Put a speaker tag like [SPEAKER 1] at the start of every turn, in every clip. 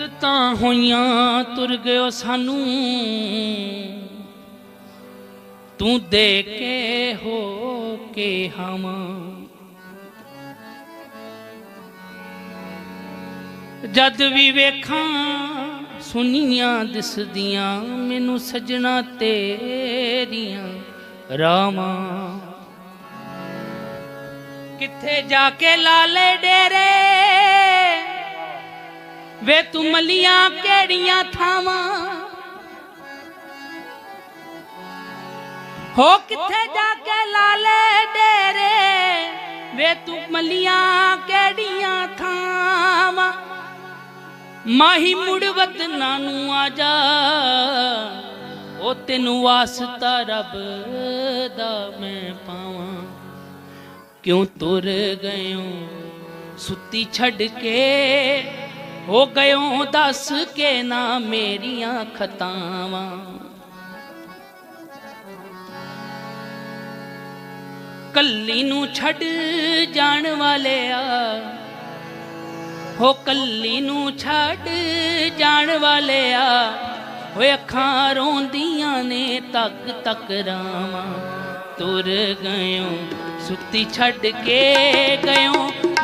[SPEAKER 1] ਮੁੱਦਤਾਂ ਹੋਈਆਂ, ਤੁਰ ਗਿਓ ਸਾਨੂੰ। ਤੂੰ ਦੇ ਕੇ ਹੋ ਕੇ ਹਮ ਜਦ ਵੀ ਵੇਖਾਂ, ਸੁਨੀਆਂ ਦਿਸਦੀਆਂ, ਮੈਨੂੰ ਸਜਣਾ ਤੇਰੀਆਂ ਰਾਮਾਂ ਕਿੱਥੇ ਜਾ ਕੇ ਲਾਲੇ ਡੇਰੇ ਵੇ ਤੂੰ ਮਲੀਆਂ ਕਿਹੜੀਆਂ ਥਾਵਾਂ? ਹੋ ਕਿੱਥੇ ਜਾ ਕੇ ਲਾਲੇ ਡੇਰੇ? ਵੇ ਤੂੰ ਮਲੀਆਂ ਕਿਹੜੀਆਂ ਥਾਵਾਂ? ਮਾਹੀ ਮੁੜ ਵਤਨਾਂ ਨੂੰ ਆ ਜਾ। ਉਹ ਤੈਨੂੰ ਵਾਸਤਾ ਰੱਬ ਦਾ ਮੈਂ ਪਾਵਾਂ। ਕਿਉਂ ਤੁਰ ਗਇਓ ਸੁੱਤੀ ਛੱਡ ਕੇ ਹੋ ਗਇਓ ਦੱਸ ਕੇ ਨਾ ਮੇਰੀਆਂ ਖਤਾਵਾਂ। ਕੱਲੀ ਨੂੰ ਛੱਡ ਜਾਣ ਵਾਲਿਆ, ਹੋ ਕੱਲੀ ਨੂੰ ਛੱਡ ਜਾਣ ਵਾਲਿਆ ਹੋਏ ਅੱਖਾਂ ਰੋਂਦੀਆਂ ਨੇ ਤੱਕ ਤੱਕ ਰਾਵਾਂ। ਤੁਰ ਗਇਓ ਸੁੱਤੀ ਛੱਡ ਕੇ ਗਇਓ,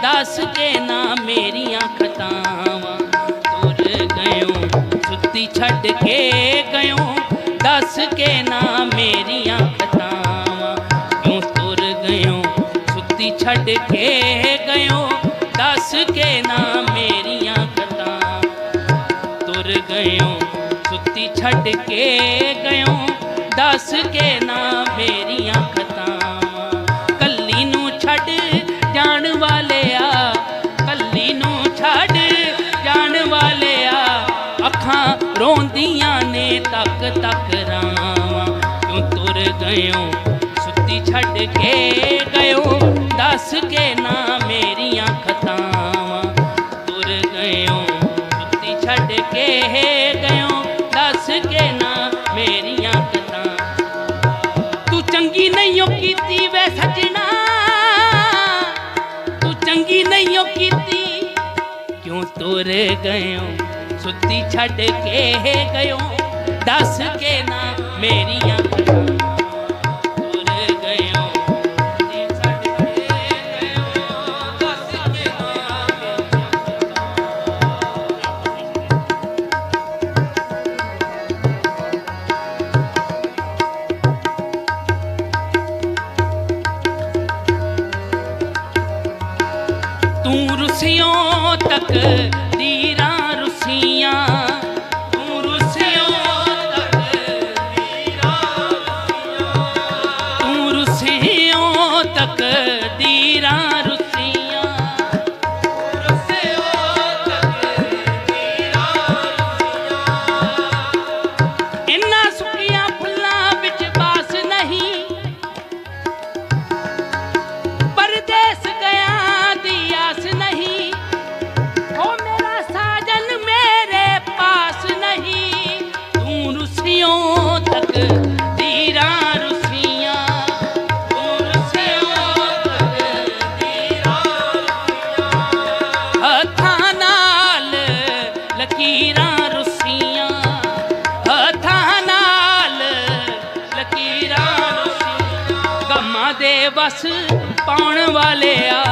[SPEAKER 1] ਦੱਸ ਕੇ ਨਾ ਮੇਰੀਆਂ ਖਤਾਵਾਂ। ਤੁਰ ਗਇਓ, ਸੁੱਤੀ ਛੱਡ ਕੇ ਗਇਓ, ਦੱਸ ਕੇ ਨਾ ਮੇਰੀਆਂ ਖਤਾਵਾਂ। ਕਿਉਂ ਤੁਰ ਗਇਓ, ਸੁੱਤੀ ਛੱਡ ਕੇ ਗਇਓ, ਦੱਸ ਕੇ ਨਾ ਮੇਰੀਆਂ ਖਤਾਵਾਂ। ਤੁਰ ਗਇਓ, ਸੁੱਤੀ ਛੱਡ ਕੇ ਗਇਓ, ਦੱਸ ਕੇ ਨਾ ਕੇ ਗਇਓ, ਦੱਸ ਕੇ ਨਾ ਮੇਰੀਆਂ ਖਤਾਵਾਂ। ਤੁਰ ਗਇਓ ਸੁੱਤੀ ਛੱਡ ਕੇ ਗਇਓ, ਦੱਸ ਕੇ ਨਾ ਮੇਰੀਆਂ ਕਤਾਂ ਤੂੰ ਚੰਗੀ ਨਹੀਂ ਓ ਕੀਤੀ ਵੇ ਸਜਣਾ, ਤੂੰ ਚੰਗੀ ਨਹੀਂ ਓ ਕੀਤੀ। ਕਿਉਂ ਤੁਰ ਗਇਓ, ਸੁੱਤੀ ਛੱਡ ਕੇ ਗਇਓ, ਦੱਸ ਕੇ ਨਾ ਮੇਰੀਆਂ ਵਾਲਿਆ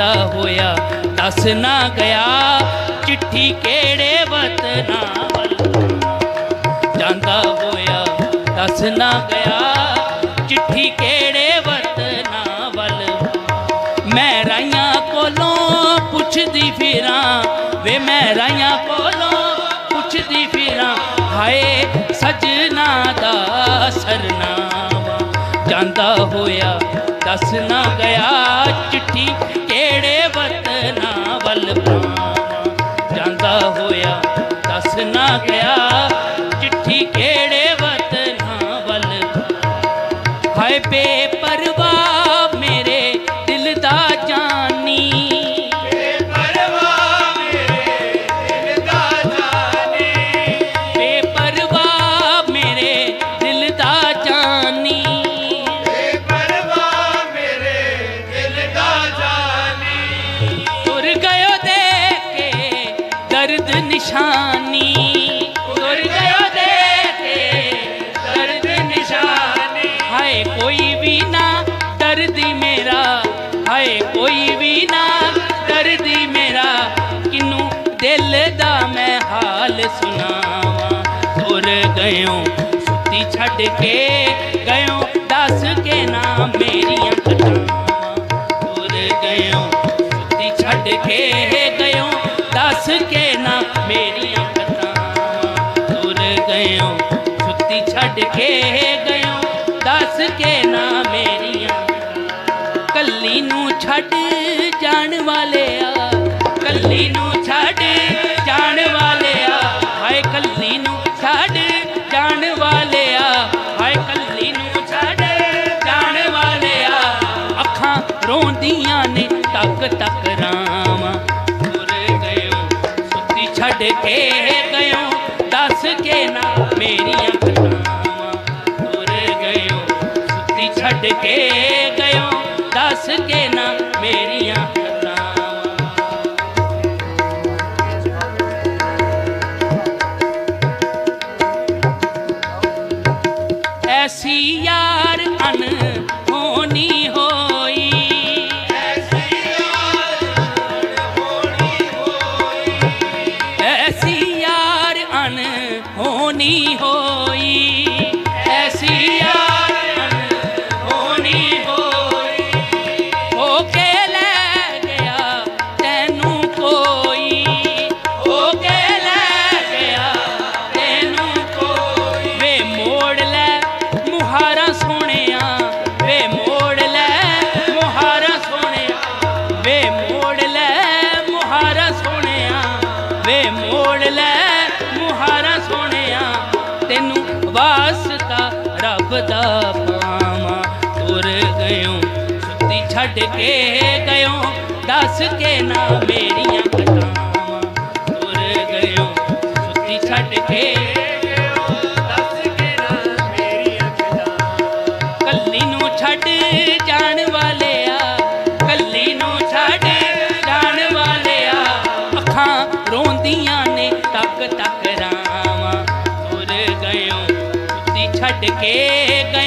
[SPEAKER 1] ਜਾਂਦਾ ਹੋਇਆ, ਦੱਸ ਨਾ ਗਿਆ, ਚਿੱਠੀ ਕਿਹੜੇ ਵਤਨਾਂ ਵੱਲ ਜਾਂਦਾ ਹੋਇਆ, ਦੱਸ ਨਾ ਗਿਆ, ਚਿੱਠੀ ਕਿਹੜੇ ਵਤਨਾਂ ਵੱਲ ਮੈਂ ਰਾਈਆਂ ਕੋਲੋਂ ਪੁੱਛਦੀ ਫਿਰਾਂ, ਵੇ ਮੈਂ ਰਾਈਆਂ ਕੋਲੋਂ ਪੁੱਛਦੀ ਫਿਰਾਂ, ਹਾਏ ਸਜਣਾ ਦਾ ਸਰਨਾ ਜਾਂਦਾ ਹੋਇਆ, ਦੱਸ ਨਾ ਗਿਆ ਚਿੱਠੀ ਕਿਹੜੇ ਵਤਨਾਂ ਵੱਲ। ਪਾਵਾਂ ਜਾਂਦਾ ਹੋਇਆ, ਦੱਸ ਨਾ ਗਿਆ ਚਿੱਠੀ ਕਿਹੜੇ ਵਤਨਾਂ ਵੱਲ ਹਾਏ ਬੇਪਰਵਾਹ ਨਿਸ਼ਾਨੀ ਤੁਰ ਗਇਓ ਦੇਖ ਕੇ ਦਰਦ ਨਿਸ਼ਾਨੀ ਹਾਏ ਕੋਈ ਵੀ ਨਾ ਦਰਦੀ ਮੇਰਾ ਹਾਏ ਕੋਈ ਵੀ ਨਾ ਦਰਦੀ ਮੇਰਾ ਕਿਨੂੰ ਦਿਲ ਦਾ ਮੈਂ ਹਾਲ ਸੁਣਾਵਾਂ ਤੁਰ ਗਇਓ ਸੁੱਤੀ ਛੱਡ ਕੇ ਗਇਓ ਦੱਸ ਕੇ ਨਾ ਮੇਰੀਆਂ ਘਟਾਵਾਂ ਤੁਰ ਗਇਓ ਸੁੱਤੀ ਛੱਡ ਕੇ ਗਇਓ ਦੱਸ ਕੇ ਤੱਕ ਤੱਕ ਰਾਵਾਂ ਤੁਰ ਗਇਓ, ਸੁੱਤੀ ਛੱਡ ਕੇ ਗਇਓ, ਦੱਸ ਕੇ ਨਾ ਮੇਰੀਆਂ ਕਥਾਵਾਂ ਤੁਰ ਗਇਓ, ਸੁੱਤੀ ਛੱਡ ਕੇ ਗਇਓ, ਦੱਸ ਕੇ ਨਾ ਹੋਣੀ ਹੋਈ। ਸੁੱਤੀ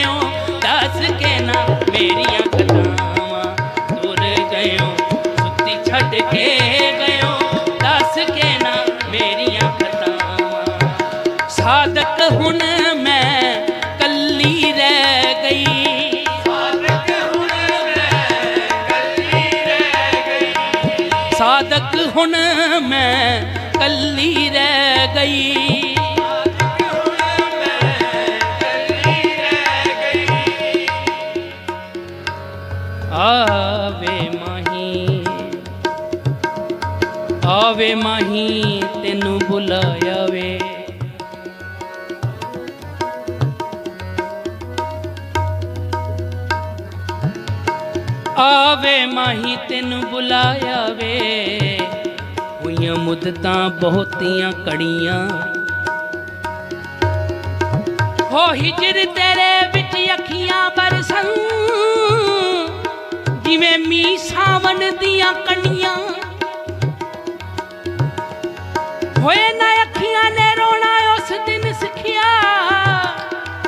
[SPEAKER 1] ਆਵੇ ਮਾਹੀ ਆਵੇ ਮਾਹੀ, ਤੈਨੂੰ ਬੁਲਾਇਆ ਵੇ ਆਵੇ ਮਾਹੀ, ਤੈਨੂੰ ਬੁਲਾਇਆ ਵੇ ਹੋਈਆਂ ਮੁੱਦਤਾਂ ਬਹੁਤੀਆਂ ਕੜੀਆਂ। ਹੋ ਹਿਜਰ ਤੇਰੇ ਵਿੱਚ ਅੱਖੀਆਂ ਬਰਸਨ ਜਿਵੇਂ ਮੀ ਸਾਵਣ ਦੀਆਂ ਕਣੀਆਂ। ਹੋਏ ਨਾ ਅੱਖੀਆਂ ਨੇ ਰੋਣਾ, ਉਸ ਦਿਨ ਸਿੱਖਿਆ।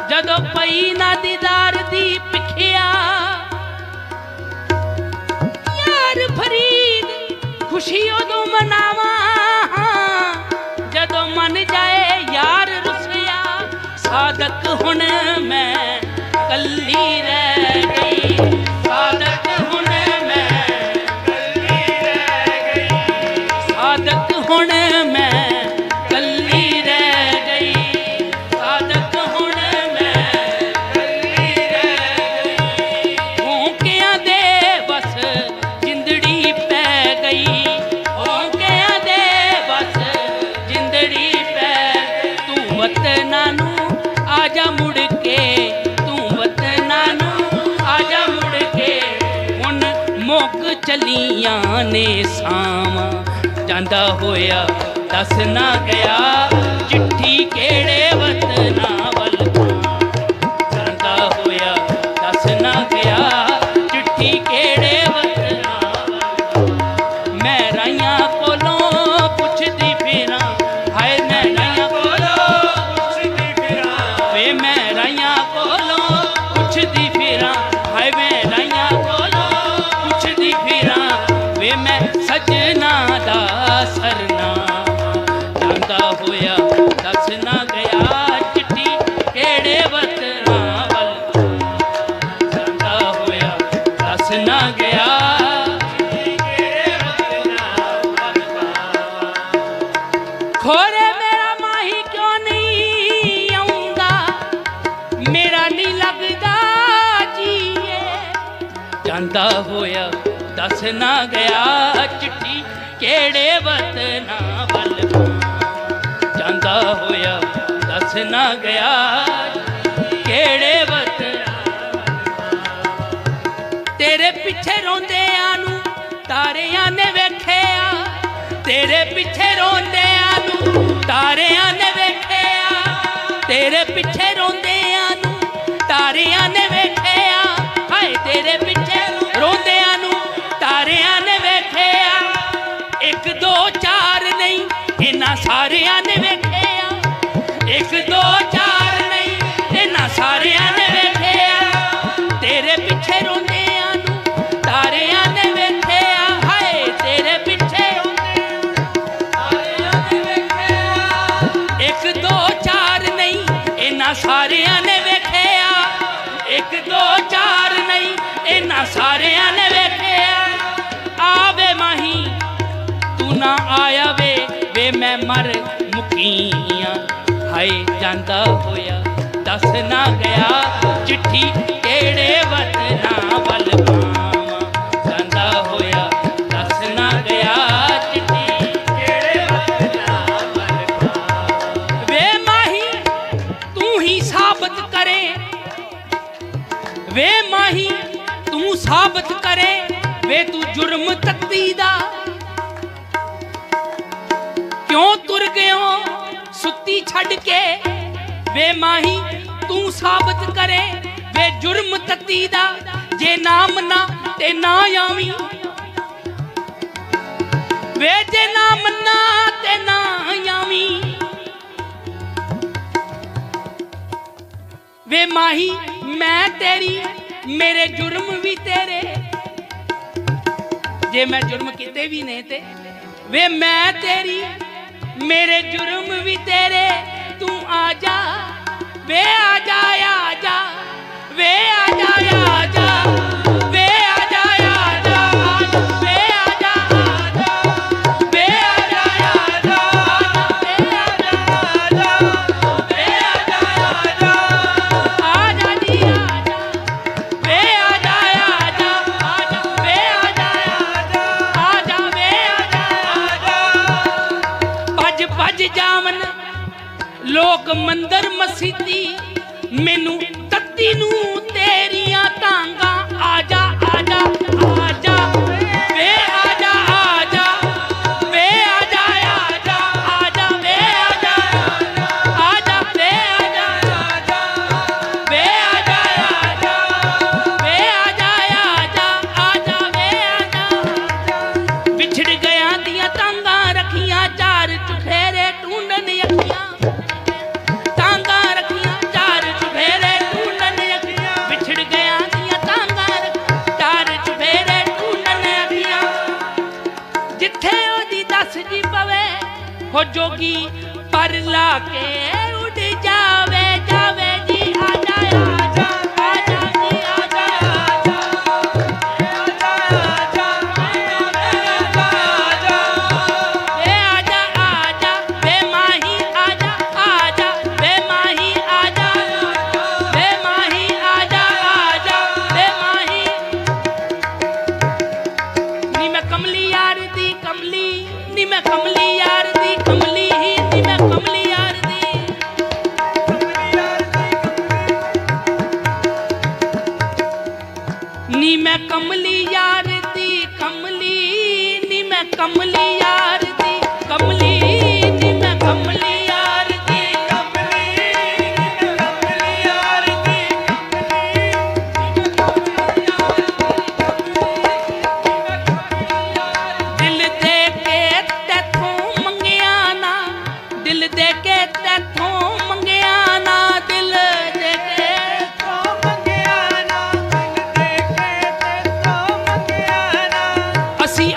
[SPEAKER 1] ਜਦੋਂ ਪਈ ਨਾ ਦੀਦਾਰ ਦੀ ਪਿਖਿਆ ਯਾਰ ਫਰੀਦ, ਖੁਸ਼ੀ ਉਦੋਂ ਮਨਾਵਾਂ। ਜਦੋਂ ਮਨ ਜਾਏ ਯਾਰ ਰੁਸਿਆ, ਸਾਦਕ ਹੁਣ ਚਲੀਆਂ ਨੇ ਸਾਵਾਂ। ਜਾਂਦਾ ਹੋਇਆ ਦੱਸ ਨਾ ਗਿਆ ਚਿੱਠੀ ਕਿਹੜੇ ਜਾਂਦਾ ਹੋਇਆ, ਦੱਸ ਨਾ ਗਿਆ ਚਿੱਠੀ ਕਿਹੜੇ ਵਤਨਾ ਵੱਲ ਜਾਂਦਾ ਹੋਇਆ, ਦੱਸ ਨਾ ਗਿਆ ਕਿਹੜੇ ਵਤਨਾਂ ਤੇਰੇ ਪਿੱਛੇ ਰੋਂਦਿਆਂ ਨੂੰ ਤਾਰਿਆਂ ਨੇ ਵੇਖਿਆ, ਤੇਰੇ ਪਿੱਛੇ ਰੋਂਦਿਆਂ ਨੂੰ ਤਾਰਿਆਂ ਨੇ ਵੇਖਿਆ, ਤੇਰੇ ਪਿੱਛੇ ਰੋਂਦਿਆਂ ਸਾਰਿਆਂ ਨੇ ਵੇਖਿਆ ਇੱਕ ਦੋ ਚਾਰ ਮੁਕੀਆਂ ਹਾਏ ਜਾਂਦਾ ਹੋਇਆ, ਦੱਸ ਨਾ ਗਿਆ, ਚਿੱਠੀ ਕਿਹੜੇ ਵਤਨਾਂ ਵੱਲ ਪਾਵਾਂ? ਜਾਂਦਾ ਹੋਇਆ, ਦੱਸ ਨਾ ਗਿਆ, ਚਿੱਠੀ ਕਿਹੜੇ ਵਤਨਾਂ ਵੱਲ ਪਾਵਾਂ? ਵੇ ਮਾਹੀ, ਤੂੰ ਹੀ ਸਾਬਤ ਕਰੇ। ਵੇ ਮਾਹੀ, ਤੂੰ ਸਾਬਤ ਕਰੇ। ਵੇ ਤੂੰ ਜੁਰਮ ਤੱਤੀ ਦਾ ਕਿਉਂ ਤੁਰ ਗਿਓ ਸੁੱਤੀ ਛੱਡ ਕੇ। ਵੇ ਮਾਹੀ, ਤੂੰ ਸਾਬਤ ਕਰੇ। ਵੇ ਜੁਰਮ ਤੱਤੀ ਦਾ, ਜੇ ਨਾਮ ਨਾ ਤੇ ਨਾ ਆਵੀਂ। ਵੇ ਜੇ ਨਾ ਮੰਨਾ ਤੇ ਨਾ ਆਵੀਂ। ਵੇ ਮਾਹੀ, ਮੈਂ ਤੇਰੀ, ਮੇਰੇ ਜੁਰਮ ਵੀ ਤੇਰੇ। ਜੇ ਮੈਂ ਜੁਰਮ ਕੀਤੇ ਵੀ ਨੇ ਤੇ, ਵੇ ਮੈਂ ਤੇਰੀ ਮੇਰੇ ਜੁਰਮ ਵੀ ਤੇਰੇ ਤੂੰ ਆ ਜਾ ਵੇ ਆ ਜਾ। में कमली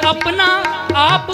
[SPEAKER 1] ਆਪਣਾ ਆਪ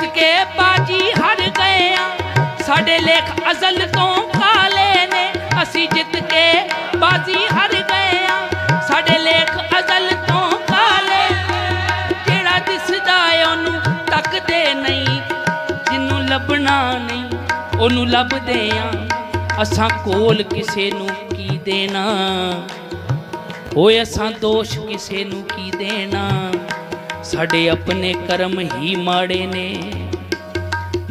[SPEAKER 1] ਜਿੱਤ ਬਾਜੀ ਹਾਰ ਗਏ ਆ। ਸਾਡੇ ਲੇਖ ਅਜ਼ਲ ਤੋਂ ਕਾਲੇ ਨੇ, ਅਸੀਂ ਜਿੱਤ ਬਾਜੀ ਹਰ ਗਏ ਆ। ਸਾਡੇ ਲੇਖ ਅਜ਼ਲ ਤੋਂ ਕਾਲੇ ਜਿਹੜਾ ਦਿਸਦਾ ਉਹਨੂੰ ਤੱਕਦੇ ਨਹੀਂ ਜਿੰਨੂੰ ਲੱਭਣਾ ਨਹੀਂ, ਉਹਨੂੰ ਲੱਭਦੇ ਆ। ਅਸਾਂ ਕੋਲ ਕਿਸੇ ਨੂੰ ਕੀ ਦੇਣਾ? ਹੋਏ ਅਸਾਂ ਦੋਸ਼ ਕਿਸੇ ਨੂੰ ਕੀ ਦੇਣਾ? ਸਾਡੇ ਆਪਣੇ ਕਰਮ ਹੀ ਮਾੜੇ ਨੇ।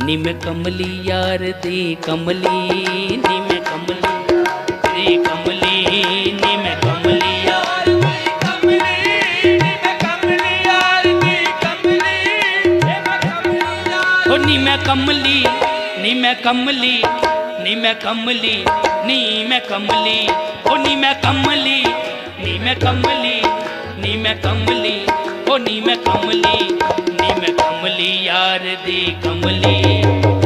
[SPEAKER 1] ਨਿਮ ਕਮਲੀ ਯਾਰ ਦੀ ਕਮਲੀ ਨਿਮ ਕਮਲੀ ਦੀ ਕਮਲੀ ਨਿਮ ਕਮਲੀ ਯਾਰ ਦੀ ਕਮਲੀ ਨਿਮ ਕਮਲੀ ਯਾਰ ਦੀ ਕਮਲੀ ਨਿਮ ਕਮਲੀ ਨਿਮ ਕਮਲੀ ਨਿਮ ਕਮਲੀ ਨਿਮ ਕਮਲੀ ਓ ਨਿਮ ਕਮਲੀ ਨਿਮ ਕਮਲੀ ਨਿਮ ਕਮਲੀ ਓ ਨੀ ਮੈਂ ਕਮਲੀ ਨੀ ਮੈਂ ਕਮਲੀ ਯਾਰ ਦੀ ਕਮਲੀ।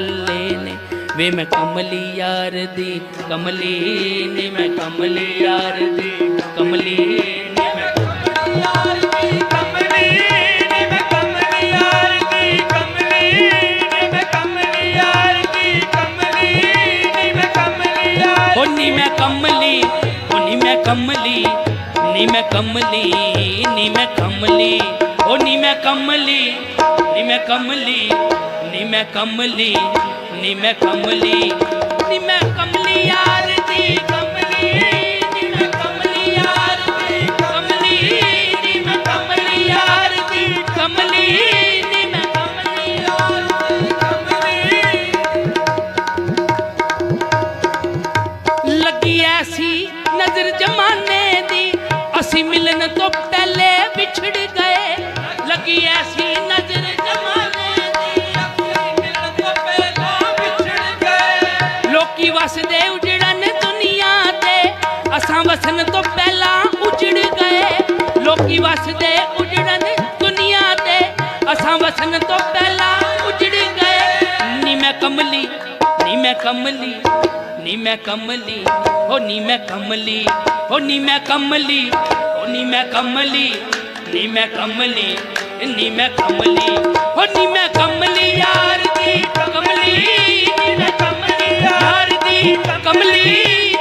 [SPEAKER 1] ਵਿੱਚ ਨੇ। ਵੇ ਮੈਂ ਕਮਲੀ ਯਾਰ ਦੀ, ਕਮਲੀ ਨੇ ਮੈਂ ਕਮਲੀ ਯਾਰ ਦੀ, ਕਮਲੀ ਨੇ ਮੈਂ
[SPEAKER 2] ਯਾਰ ਦੀ ਕਮਲੀ ਨੀ ਮੈਂ ਕਮਲੀ ਯਾਰ ਦੀ, ਕਮਲੀ ਨੀ ਮੈਂ ਕਮਲੀ ਯਾਰ ਦੀ, ਕਮਲੀ ਨੀ ਮੈਂ ਕਮਲੀ ਯਾਰ
[SPEAKER 1] ਓ ਨੀ ਮੈਂ ਕਮਲੀ ਓ ਨੀ ਮੈਂ ਕਮਲੀ ਨੀ ਮੈਂ ਕਮਲੀ ਨੀ ਮੈਂ ਕਮਲੀ ਓ ਨੀ ਮੈਂ ਕਮਲੀ ਨੀ ਮੈਂ ਕਮਲੀ ਮੈਂ ਕਮਲੀ ਨੀ ਮੈਂ ਕਮਲੀ ਨੀ ਮੈਂ ਕਮਲੀ ਯਾਰ। ਕਮਲੀ। ਨੀ ਮੈਂ ਕਮਲੀ ਹੋ ਨੀ ਮੈਂ ਕਮਲੀ ਹੋ ਨੀ ਮੈਂ ਕਮਲੀ ਹੋ ਨੀ ਮੈਂ ਕਮਲੀ, ਨੀ ਮੈਂ ਕਮਲੀ, ਨੀ ਮੈਂ ਕਮਲੀ ਹੋ ਨੀ ਮੈਂ ਕਮਲੀ ਯਾਰ ਦੀ ਕਮਲੀ, ਨੀ ਮੈਂ ਕਮਲੀ ਯਾਰ ਦੀ ਕਮਲੀ।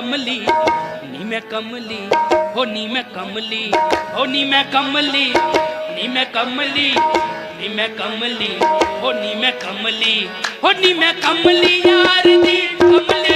[SPEAKER 1] ਕਮਲੀ
[SPEAKER 2] ਨੀ ਮੈਂ ਕਮਲੀ
[SPEAKER 1] ਹੋ ਨੀ ਮੈਂ ਕਮਲੀ ਹੋ ਨੀ ਮੈਂ ਕਮਲੀ ਨੀ ਮੈਂ ਕਮਲੀ ਨੀ ਮੈਂ ਕਮਲੀ ਹੋ ਨੀ ਮੈਂ ਕਮਲੀ ਹੋ ਨੀ ਮੈਂ ਕਮਲੀ ਯਾਰ ਦੀ ਕਮਲੀ